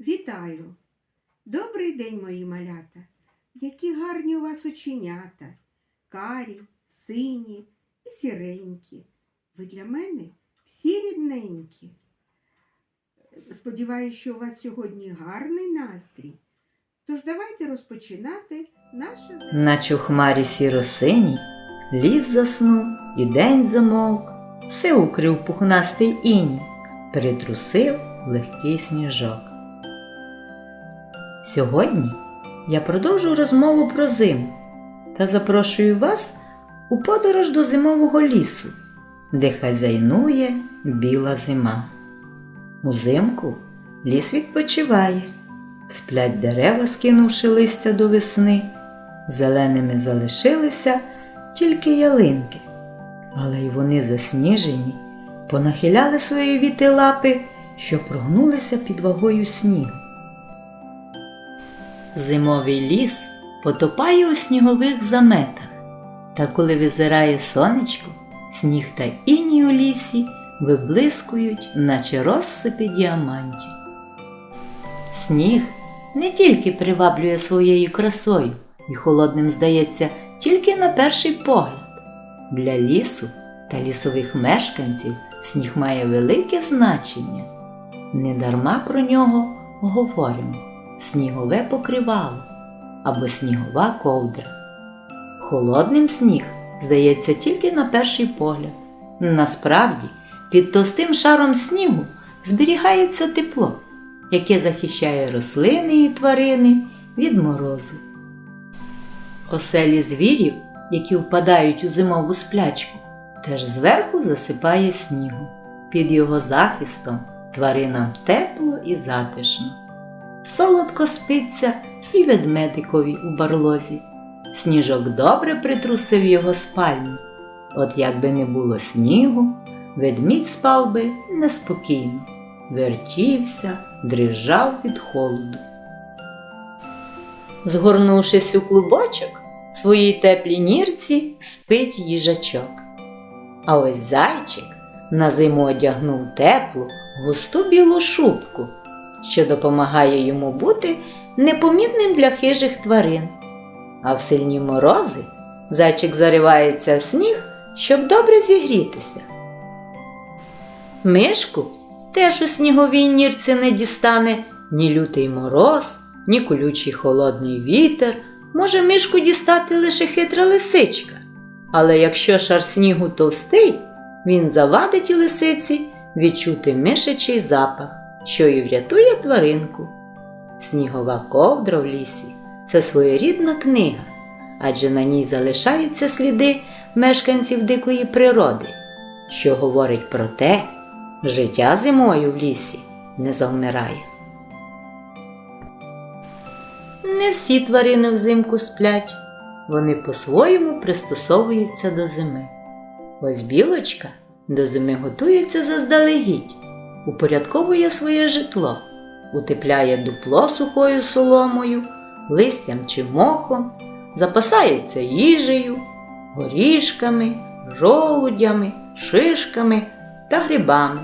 Вітаю! Добрий день, мої малята! Які гарні у вас оченята, карі, сині і сіренькі. Ви для мене всі рідненькі. Сподіваюсь, що у вас сьогодні гарний настрій. Тож давайте розпочинати наше. Наче в хмарі сіросиній, ліс заснув і день замовк, все укрив пухнастий інь, притрусив легкий сніжок. Сьогодні я продовжу розмову про зиму та запрошую вас у подорож до зимового лісу, де хазяйнує біла зима. Узимку ліс відпочиває, сплять дерева, скинувши листя до весни. Зеленими залишилися тільки ялинки, але й вони засніжені, понахиляли свої віти лапи, що прогнулися під вагою снігу. Зимовий ліс потопає у снігових заметах, та коли визирає сонечко, сніг та іній у лісі виблискують, наче розсипи діамантів. Сніг не тільки приваблює своєю красою і холодним здається тільки на перший погляд. Для лісу та лісових мешканців сніг має велике значення. Недарма про нього говоримо снігове покривало або снігова ковдра. Холодним сніг здається тільки на перший погляд. Насправді, під товстим шаром снігу зберігається тепло, яке захищає рослини і тварини від морозу. Оселі звірів, які впадають у зимову сплячку, теж зверху засипає снігу. Під його захистом тваринам тепло і затишно. Солодко спиться і ведмедикові у барлозі. Сніжок добре притрусив його спальню. От якби не було снігу, ведмідь спав би неспокійно, вертівся, дрижав від холоду. Згорнувшись у клубочок, в своїй теплій нірці спить їжачок. А ось зайчик на зиму одягнув теплу, густу білу шубку, що допомагає йому бути непомітним для хижих тварин. А в сильні морози зайчик заривається в сніг, щоб добре зігрітися. Мишку теж у сніговій нірці не дістане ні лютий мороз, ні колючий холодний вітер. Може мишку дістати лише хитра лисичка. Але якщо шар снігу товстий, він завадить лисиці відчути мишачий запах, що і врятує тваринку. Снігова ковдра в лісі це своєрідна книга, адже на ній залишаються сліди мешканців дикої природи, що говорить про те, життя зимою в лісі не завмирає. Не всі тварини взимку сплять, вони по-своєму пристосовуються до зими. Ось білочка до зими готується заздалегідь, упорядковує своє житло, утепляє дупло сухою соломою, листям чи мохом, запасається їжею, горішками, жолудями, шишками та грибами,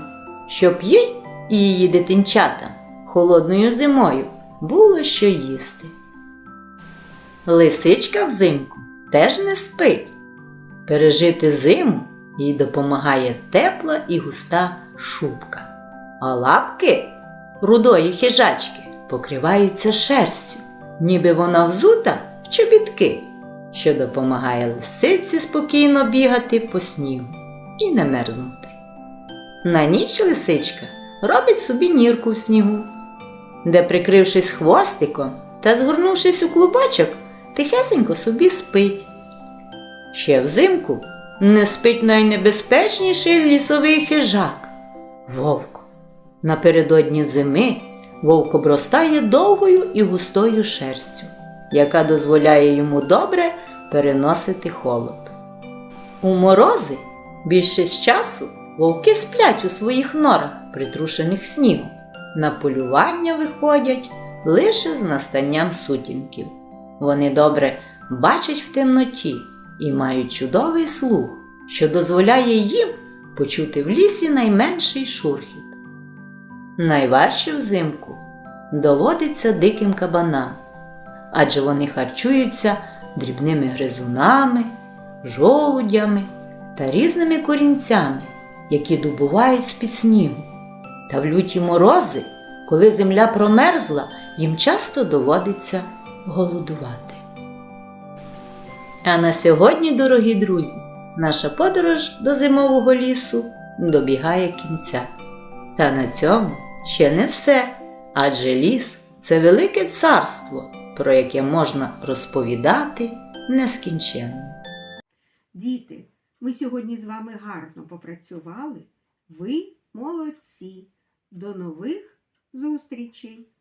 щоб їй і її дитинчатам холодною зимою було що їсти. Лисичка взимку теж не спить. Пережити зиму їй допомагає тепла і густа шубка, а лапки рудої хижачки покриваються шерстю, ніби вона взута в чобітки, що допомагає лисиці спокійно бігати по снігу і не мерзнути. На ніч лисичка робить собі нірку в снігу, де, прикрившись хвостиком та згорнувшись у клубочок, тихесенько собі спить. Ще взимку не спить найнебезпечніший лісовий хижак вовк. Напередодні зими вовк обростає довгою і густою шерстю, яка дозволяє йому добре переносити холод. У морози більшість часу вовки сплять у своїх норах, притрушених снігом. На полювання виходять лише з настанням сутінків. Вони добре бачать в темноті і мають чудовий слух, що дозволяє їм почути в лісі найменший шурхіт. Найважче взимку доводиться диким кабанам, адже вони харчуються дрібними гризунами, жолудями та різними корінцями, які добувають з-під снігу. Та в люті морози, коли земля промерзла, їм часто доводиться голодувати. А на сьогодні, дорогі друзі, наша подорож до зимового лісу добігає кінця. Та на цьому ще не все, адже ліс це велике царство, про яке можна розповідати нескінченно. Діти, ми сьогодні з вами гарно попрацювали. Ви молодці. До нових зустрічей!